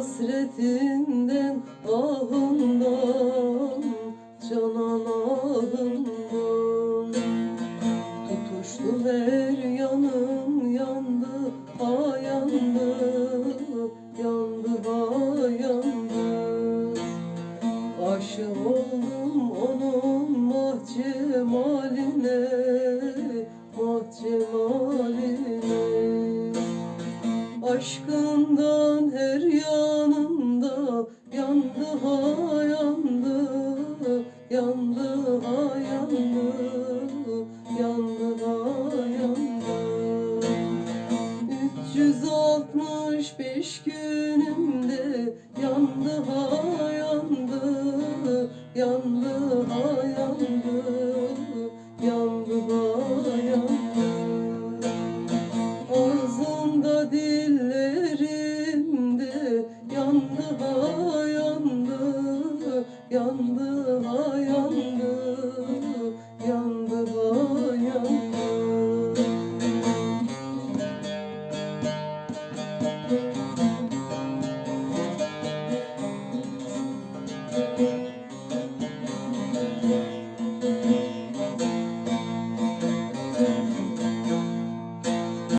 Hasretinden ahından Canan ahından. Tutuştu her yanım yandı ha yandı Yandı ha yandı. Aşık oldum onun mahcemaline Aşkından her yanımda yandı ha yandı yandı ha yandı yandı ha yandı 365 günümde yandı ha yandı yandı Ağzımda dillerimde yandı ha yandı yandı ha